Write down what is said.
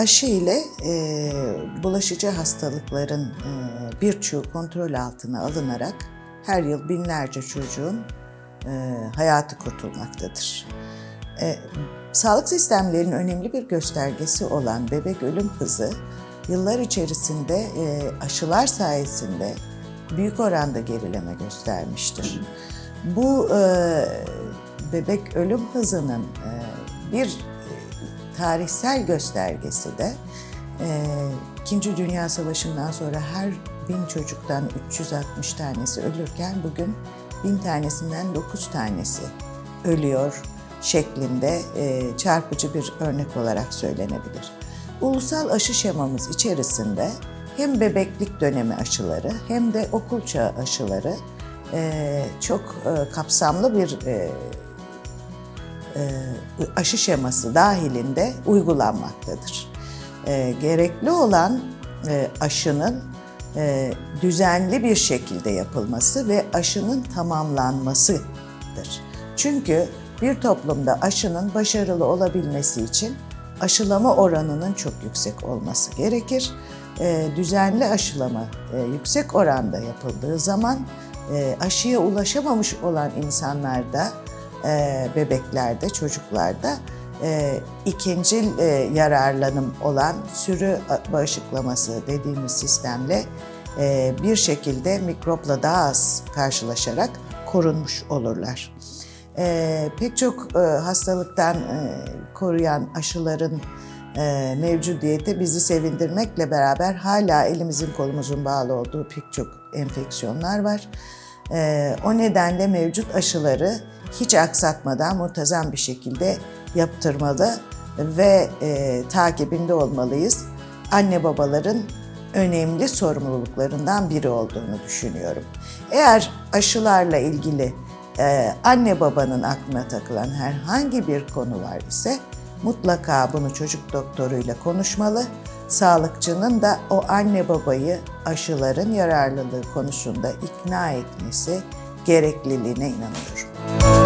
Aşı ile e, bulaşıcı hastalıkların e, birçoğu kontrol altına alınarak her yıl binlerce çocuğun e, hayatı kurtulmaktadır. E, sağlık sistemlerinin önemli bir göstergesi olan bebek ölüm hızı yıllar içerisinde e, aşılar sayesinde büyük oranda gerileme göstermiştir. Bu e, bebek ölüm hızının e, bir tarihsel göstergesi de e, İkinci Dünya Savaşı'ndan sonra her bin çocuktan 360 tanesi ölürken bugün bin tanesinden 9 tanesi ölüyor şeklinde e, çarpıcı bir örnek olarak söylenebilir. Ulusal aşı şemamız içerisinde hem bebeklik dönemi aşıları hem de okul çağı aşıları e, çok kapsamlı bir aşı şeması dahilinde uygulanmaktadır. E, gerekli olan e, aşının e, düzenli bir şekilde yapılması ve aşının tamamlanmasıdır. Çünkü bir toplumda aşının başarılı olabilmesi için aşılama oranının çok yüksek olması gerekir. E, düzenli aşılama e, yüksek oranda yapıldığı zaman e, aşıya ulaşamamış olan insanlarda, e, bebeklerde, çocuklarda e, ikincil e, yararlanım olan sürü bağışıklaması dediğimiz sistemle e, bir şekilde mikropla daha az karşılaşarak korunmuş olurlar. E, pek çok e, hastalıktan e, koruyan aşıların e, mevcudiyeti bizi sevindirmekle beraber hala elimizin kolumuzun bağlı olduğu pek çok enfeksiyonlar var. E, o nedenle mevcut aşıları hiç aksatmadan muntazam bir şekilde yaptırmalı ve e, takibinde olmalıyız. Anne babaların önemli sorumluluklarından biri olduğunu düşünüyorum. Eğer aşılarla ilgili e, anne babanın aklına takılan herhangi bir konu var ise mutlaka bunu çocuk doktoruyla konuşmalı. Sağlıkçının da o anne babayı aşıların yararlılığı konusunda ikna etmesi gerekliliğine inanıyorum.